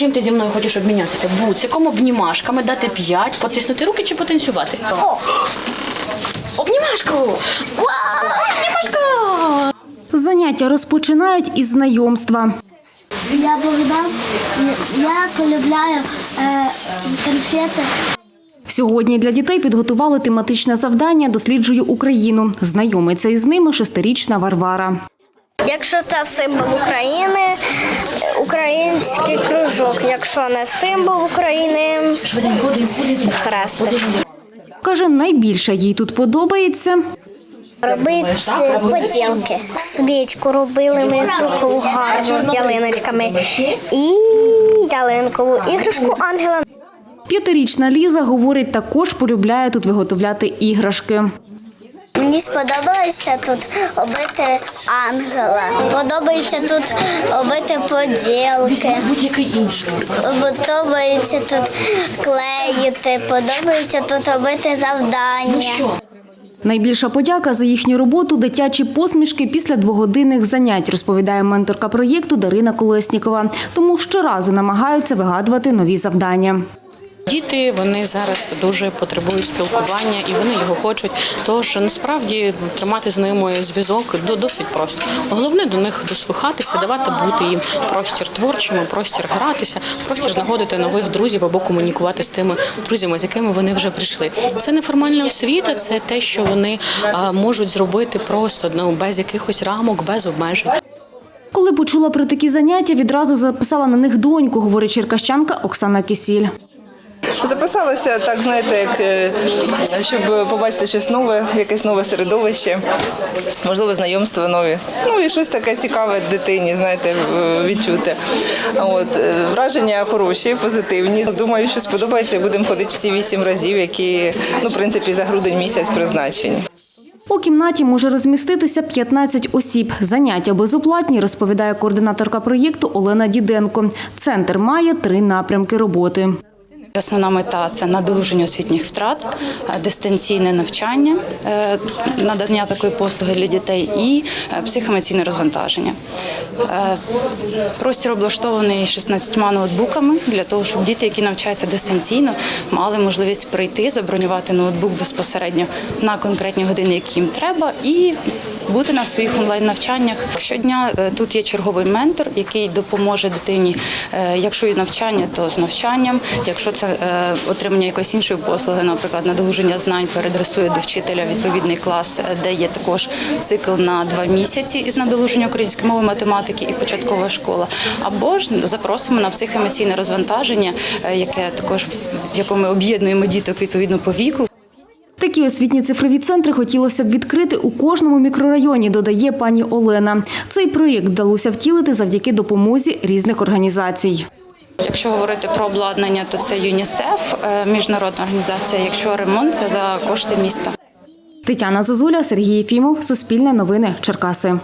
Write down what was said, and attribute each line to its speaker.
Speaker 1: чим ти зі мною хочеш обмінятися? Буциком, обнімашками, дати п'ять, потиснути руки чи потанцювати? О! Обнімашку! Вау! Обнімашку!
Speaker 2: Заняття розпочинають із знайомства.
Speaker 3: Я Богдан, я полюбляю е, конфети.
Speaker 2: Сьогодні для дітей підготували тематичне завдання Досліджую Україну. Знайомиться із ними шестирічна Варвара.
Speaker 4: Якщо це символ України, український кружок. Якщо не символ України, хрестик.
Speaker 2: Каже, найбільше їй тут подобається
Speaker 4: Робити поділки. Свічку робили ми таку гарну з ялиночками. І ялинкову іграшку ангела.
Speaker 2: П'ятирічна Ліза говорить, також полюбляє тут виготовляти іграшки.
Speaker 3: Мені сподобалося тут обити ангела. Подобається тут обити поділки.
Speaker 1: Будь-який інший.
Speaker 3: Подобається тут клеїти, подобається тут робити завдання.
Speaker 2: Найбільша подяка за їхню роботу дитячі посмішки після двогодинних занять, розповідає менторка проєкту Дарина Колеснікова. Тому щоразу намагаються вигадувати нові завдання.
Speaker 1: Діти вони зараз дуже потребують спілкування і вони його хочуть. Тож насправді тримати з ними зв'язок до- досить просто. Головне до них дослухатися, давати бути їм простір творчому, простір гратися, простір знаходити нових друзів або комунікувати з тими друзями, з якими вони вже прийшли. Це неформальна освіта, це те, що вони можуть зробити просто ну, без якихось рамок, без обмежень.
Speaker 2: Коли почула про такі заняття, відразу записала на них доньку, говорить черкащанка Оксана Кисіль.
Speaker 5: Записалася так, знаєте, як е, щоб побачити щось нове, якесь нове середовище, можливо, знайомства нові. Ну і щось таке цікаве дитині, знаєте, відчути. От е, враження хороші, позитивні. Думаю, що сподобається. Будемо ходити всі вісім разів, які ну, в принципі, за грудень місяць призначені.
Speaker 2: У кімнаті може розміститися 15 осіб. Заняття безоплатні, розповідає координаторка проєкту Олена Діденко. Центр має три напрямки роботи.
Speaker 6: Основна мета це надолуження освітніх втрат, е, дистанційне навчання, е, надання такої послуги для дітей і е, психоемоційне розвантаження. Простір облаштований 16 ноутбуками для того, щоб діти, які навчаються дистанційно, мали можливість прийти, забронювати ноутбук безпосередньо на конкретні години, які їм треба, і бути на своїх онлайн-навчаннях. Щодня е, тут є черговий ментор, який допоможе дитині, е, якщо і навчання, то з навчанням. Якщо це е, отримання якоїсь іншої послуги, наприклад, надолуження знань, передресує до вчителя відповідний клас, де є також цикл на два місяці із надолуження української мови, математики і початкова школа. Або ж запросимо на психоемоційне розвантаження, яке також в якому ми об'єднуємо діток відповідно по віку.
Speaker 2: Такі освітні цифрові центри хотілося б відкрити у кожному мікрорайоні, додає пані Олена. Цей проєкт вдалося втілити завдяки допомозі різних організацій.
Speaker 6: Якщо говорити про обладнання, то це ЮНІСЕФ, е, міжнародна організація. Якщо ремонт, це за кошти міста.
Speaker 2: Тетяна Зозуля, Сергій Єфімов, Суспільне новини, Черкаси.